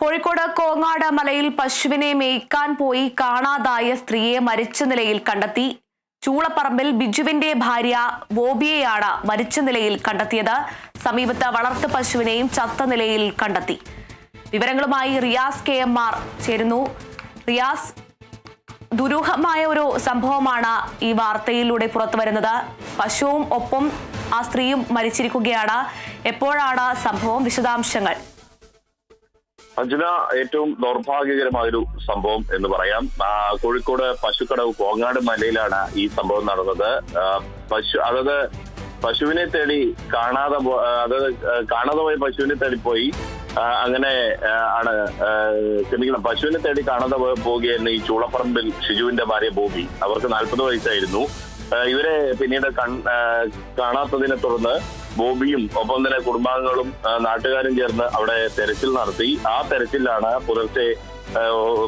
കോഴിക്കോട് കോങ്ങാട് മലയിൽ പശുവിനെ മേയ്ക്കാൻ പോയി കാണാതായ സ്ത്രീയെ മരിച്ച നിലയിൽ കണ്ടെത്തി. ചൂളപ്പറമ്പിൽ ബിജുവിന്റെ ഭാര്യ ബോബിയെയാണ് മരിച്ച നിലയിൽ കണ്ടെത്തിയത്. സമീപത്ത് വളർത്തു പശുവിനെയും ചത്ത നിലയിൽ കണ്ടെത്തി. വിവരങ്ങളുമായി റിയാസ് കെ എം ആർ ചേരുന്നു. റിയാസ് ദുരൂഹമായ ഒരു സംഭവമാണ് ഈ വാർത്തയിലൂടെ പുറത്തു വരുന്നത്. പശുവും ഒപ്പം ആ സ്ത്രീയും മരിച്ചിരിക്കുകയാണ്. എപ്പോഴാണ് സംഭവം? വിശദാംശങ്ങൾ. അഞ്ജന ഏറ്റവും ദൗർഭാഗ്യകരമായൊരു സംഭവം എന്ന് പറയാം. കോഴിക്കോട് പശുക്കടവ് കോങ്ങാട് മലയിലാണ് ഈ സംഭവം നടന്നത്. പശു അതായത് പശുവിനെ തേടി കാണാതെ അതായത് കാണാതെ പോയ പശുവിനെ തേടി പോയി. അങ്ങനെ ആണ് ക്ഷമിക്കണം. പശുവിനെ തേടി കാണാതെ പോ- പോവുകയായിരുന്നു ഈ ചൂളപ്പറമ്പിൽ ഷിജുവിന്റെ ഭാര്യ ബോബി. അവർക്ക് നാൽപ്പത് വയസ്സായിരുന്നു. ഇവരെ പിന്നീട് കാണാത്തതിനെ തുടർന്ന് ബോബിയും ഒപ്പം തന്നെ കുടുംബാംഗങ്ങളും നാട്ടുകാരും ചേർന്ന് അവിടെ തെരച്ചിൽ നടത്തി. ആ തെരച്ചിലാണ് പുലർച്ചെ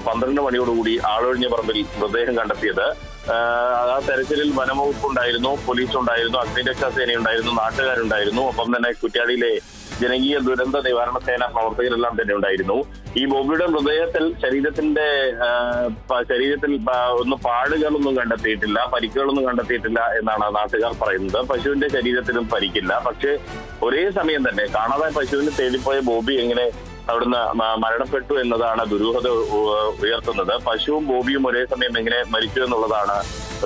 പന്ത്രണ്ട് മണിയോടുകൂടി ആളൊഴിഞ്ഞ പറമ്പിൽ മൃതദേഹം കണ്ടെത്തിയത്. ആ, ആ തെരച്ചിലിൽ വനംവകുപ്പ് ഉണ്ടായിരുന്നു പോലീസ് ഉണ്ടായിരുന്നു അഗ്നിരക്ഷാ സേനയുണ്ടായിരുന്നു നാട്ടുകാരുണ്ടായിരുന്നു ഒപ്പം തന്നെ കുറ്റ്യാടിയിലെ ജനകീയ ദുരന്ത നിവാരണ സേന പ്രവർത്തകരെല്ലാം തന്നെ ഉണ്ടായിരുന്നു. ഈ ബോബിയുടെ മൃതദേഹത്തിൽ ശരീരത്തിന്റെ ശരീരത്തിൽ ഒന്നും പാടുകളൊന്നും കണ്ടെത്തിയിട്ടില്ല പരിക്കുകളൊന്നും കണ്ടെത്തിയിട്ടില്ല എന്നാണ് നാട്ടുകാർ പറയുന്നത്. പശുവിന്റെ ശരീരത്തിലും പരിക്കില്ല. പക്ഷേ ഒരേ സമയം തന്നെ കാണാതെ പശുവിനെ തേടിപ്പോയ ബോബി എങ്ങനെ അവിടുന്ന് മരണപ്പെട്ടു എന്നതാണ് ദുരൂഹത ഉയർത്തുന്നത്. പശുവും ബോബിയും ഒരേ സമയം എങ്ങനെ മരിച്ചു എന്നുള്ളതാണ്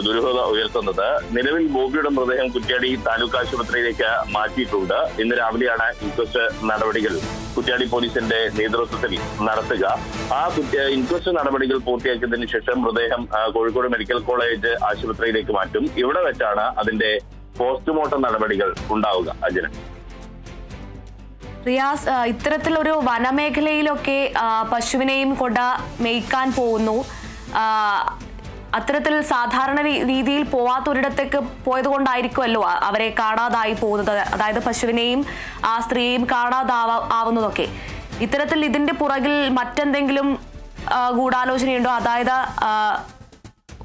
ദുരൂഹത ഉയർത്തുന്നത്. നിലവിൽ ബോബിയുടെ മൃതദേഹം കുറ്റ്യാടി താലൂക്ക് ആശുപത്രിയിലേക്ക് മാറ്റിയിട്ടുണ്ട്. ഇന്ന് രാവിലെയാണ് ഇൻക്വസ്റ്റ് നടപടികൾ കുറ്റ്യാടി പോലീസിന്റെ നേതൃത്വത്തിൽ നടത്തുക. ആ ഇൻക്വസ്റ്റ് നടപടികൾ പൂർത്തിയാക്കിയതിനു ശേഷം മൃതദേഹം കോഴിക്കോട് മെഡിക്കൽ കോളേജ് ആശുപത്രിയിലേക്ക് മാറ്റും. ഇവിടെ വെച്ചാണ് അതിന്റെ പോസ്റ്റ്മോർട്ടം നടപടികൾ ഉണ്ടാവുക. അജന റിയാസ് ഇത്തരത്തിലൊരു വനമേഖലയിലൊക്കെ പശുവിനെയും കൊട മേയ്ക്കാൻ പോകുന്നു. അത്തരത്തിൽ സാധാരണ രീതിയിൽ പോവാത്ത ഒരിടത്തേക്ക് പോയത് കൊണ്ടായിരിക്കുമല്ലോ അവരെ കാണാതായി പോകുന്നത്. അതായത് പശുവിനെയും ആ സ്ത്രീയെയും കാണാതാവാ ആവുന്നതൊക്കെ. ഇത്തരത്തിൽ ഇതിന്റെ പുറകിൽ മറ്റെന്തെങ്കിലും ഗൂഢാലോചനയുണ്ടോ? അതായത്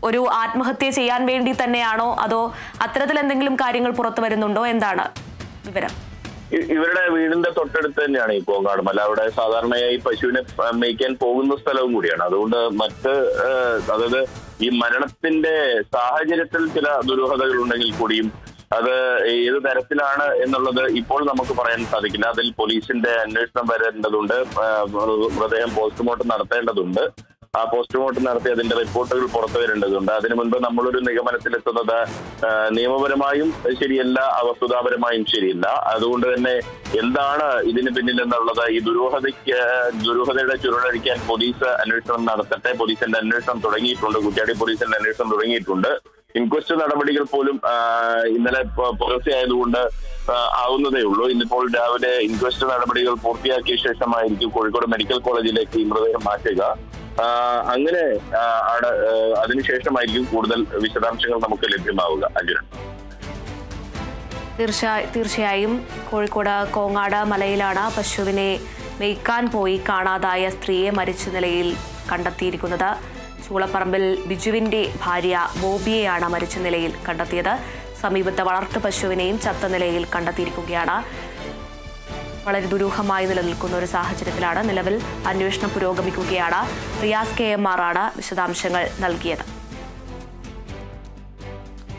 ഒരു ആത്മഹത്യ ചെയ്യാൻ വേണ്ടി തന്നെയാണോ? അതോ അത്തരത്തിൽ എന്തെങ്കിലും കാര്യങ്ങൾ പുറത്തു വരുന്നുണ്ടോ? എന്താണ് വിവരം? ഇവരുടെ വീടിന്റെ തൊട്ടടുത്ത് തന്നെയാണ് ഈ പോങ്ങാട് മല. അവിടെ സാധാരണയായി പശുവിനെ മേയ്ക്കാൻ പോകുന്ന സ്ഥലവും കൂടിയാണ്. അതുകൊണ്ട് മറ്റ് അതായത് ഈ മരണത്തിന്റെ സാഹചര്യത്തിൽ ചില ദുരൂഹതകൾ ഉണ്ടെങ്കിൽ കൂടിയും അത് ഏത് തരത്തിലാണ് എന്നുള്ളത് ഇപ്പോൾ നമുക്ക് പറയാൻ സാധിക്കില്ല. അതിൽ പോലീസിന്റെ അന്വേഷണം വരേണ്ടതുണ്ട്. മൃതദേഹം പോസ്റ്റ്മോർട്ടം നടത്തേണ്ടതുണ്ട്. പോസ്റ്റ്മോർട്ടം നടത്തി അതിന്റെ റിപ്പോർട്ടുകൾ പുറത്തു വരേണ്ടതുണ്ട് അതിനു മുൻപ് നമ്മളൊരു നിഗമനത്തിലെത്തുന്നത് നിയമപരമായും ശരിയല്ല വസ്തുതാപരമായും ശരിയല്ല. അതുകൊണ്ട് തന്നെ എന്താണ് ഇതിന് പിന്നിൽ എന്നുള്ളത് ഈ ദുരൂഹതയ്ക്ക് ദുരൂഹതയുടെ ചുരുളഴിക്കാൻ പോലീസ് അന്വേഷണം നടത്തട്ടെ. പോലീസിന്റെ അന്വേഷണം തുടങ്ങിയിട്ടുണ്ട്. കുറ്റ്യാടി പോലീസിന്റെ അന്വേഷണം തുടങ്ങിയിട്ടുണ്ട്. ഇൻക്വസ്റ്റ് നടപടികൾ പോലും ഇന്നലെ പുലർച്ചെ ആയതുകൊണ്ട് ആവുന്നതേ ഉള്ളൂ. ഇന്നിപ്പോൾ രാവിലെ ഇൻക്വസ്റ്റ് നടപടികൾ പൂർത്തിയാക്കിയ ശേഷമായിരിക്കും കോഴിക്കോട് മെഡിക്കൽ കോളേജിലേക്ക് മൃതദേഹം മാറ്റുക. അങ്ങനെ അതിനുശേഷമായിരിക്കും കൂടുതൽ വിശദാംശങ്ങൾ നമുക്ക് ലഭ്യമാവുക അജുന. തീർച്ച തീർച്ചയായും കോഴിക്കോട് കോങ്ങാട് മലയിലാണ് പശുവിനെ മെയ്ക്കാൻ പോയി കാണാതായ സ്ത്രീയെ മരിച്ച നിലയിൽ കണ്ടെത്തിയിരിക്കുന്നത്. ചൂളപ്പറമ്പിൽ ബിജുവിന്റെ ഭാര്യ ബോബിയെയാണ് മരിച്ച നിലയിൽ കണ്ടെത്തിയത്. സമീപത്തെ വളർത്തു പശുവിനെയും ചത്ത നിലയിൽ കണ്ടെത്തിയിരിക്കുകയാണ്. വളരെ ദുരൂഹമായി നിലനിൽക്കുന്ന ഒരു സാഹചര്യത്തിലാണ് നിലവിൽ അന്വേഷണം പുരോഗമിക്കുകയാണ്. റിയാസ് കെ എം ആർ ആണ് വിശദാംശങ്ങൾ നൽകിയത്.